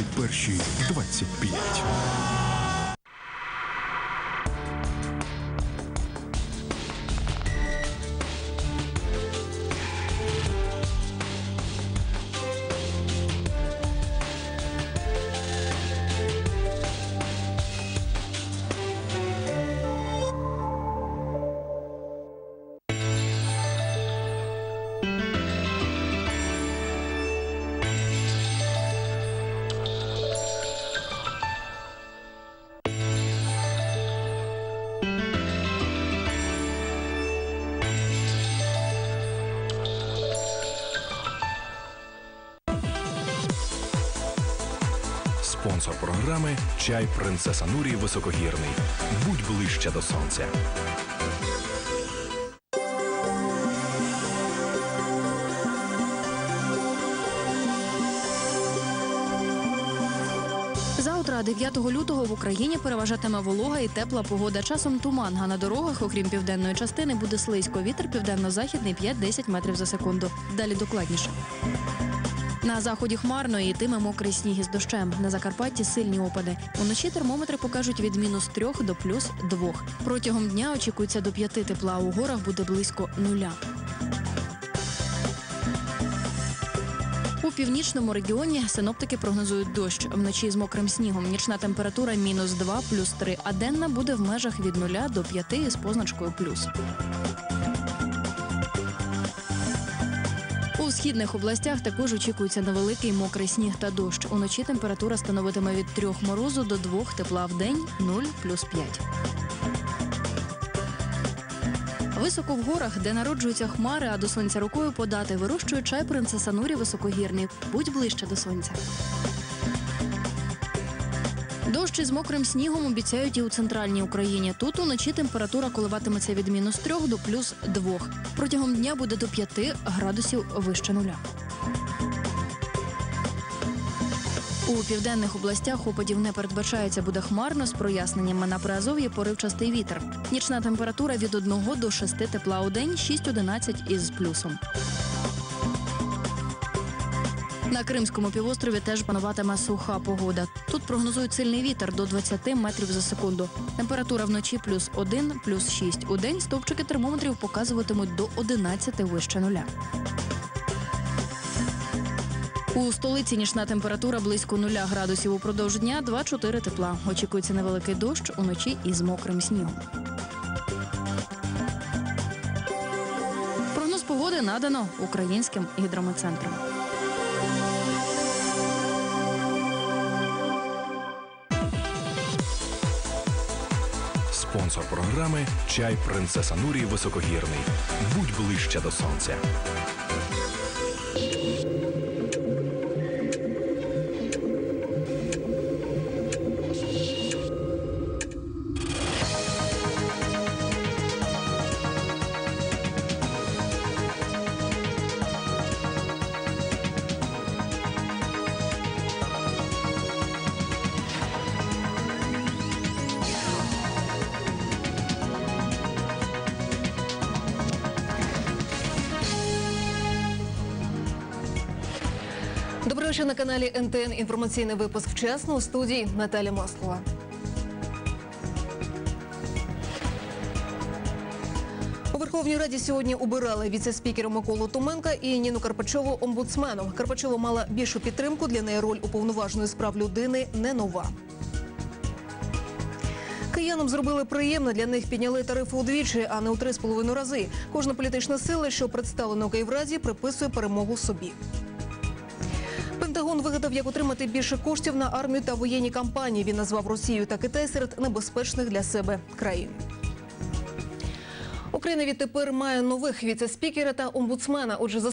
21.25. Спонсор програми Чай Принцеса Нурі Високогірний. Будь ближче до сонця. Завтра, 9 лютого, в Україні переважатиме волога і тепла погода. Часом туман, а на дорогах, окрім південної частини, буде слизько. Вітер південно-західний 5-10 метрів за секунду. Далі докладніше. На заході хмарно і йтиме мокрий сніг із дощем. На Закарпатті сильні опади. Уночі термометри покажуть від мінус 3 до плюс 2. Протягом дня очікується до 5 тепла. У горах буде близько нуля. У північному регіоні синоптики прогнозують дощ вночі з мокрим снігом. Нічна температура мінус 2, плюс 3, а денна буде в межах від 0 до 5 із позначкою плюс. Східних областях також очікується невеликий мокрий сніг та дощ. Уночі температура становитиме від 3 морозу до 2 тепла в день 0 плюс 5. Високо в горах, де народжуються хмари, а до сонця рукою подати, вирощують чай принцеса Нурі високогірний. Будь ближче до сонця. Дощ із мокрим снігом обіцяють і у центральній Україні. Тут уночі температура коливатиметься від мінус 3 до плюс 2. Протягом дня буде до 5 градусів вище нуля. У південних областях опадів не передбачається, буде хмарно з проясненнями. На Приазов'ї поривчастий вітер. Нічна температура від 1 до 6 тепла у день, 6-11 із плюсом. На Кримському півострові теж пануватиме суха погода. Тут прогнозують сильний вітер до 20 метрів за секунду. Температура вночі плюс 1, плюс 6. У день стовпчики термометрів показуватимуть до 11 вище нуля. У столиці нічна температура близько 0 градусів упродовж дня 2-4 тепла. Очікується невеликий дощ уночі із мокрим снігом. Прогноз погоди надано українським гідрометцентром. Спонсор програми Чай Принцеса Нурі Високогірний. Будь ближче до сонця. Вечора на каналі НТН. Інформаційний випуск вчасно у студії Наталя Маслова. У Верховній Раді сьогодні обирали віце-спікера Миколу Томенка і Ніну Карпачову омбудсменом. Карпачова мала більшу підтримку. Для неї роль уповноваженої з прав людини не нова. Киянам зробили приємно, для них підняли тарифи удвічі, а не у три з половиною рази. Кожна політична сила, що представлена у Київраді, приписує перемогу собі. Пентагон вигадав, як отримати більше коштів на армію та воєнні кампанії. Він назвав Росію та Китай серед небезпечних для себе країн. Україна відтепер має нових віце-спікера та омбудсмена. Отже, за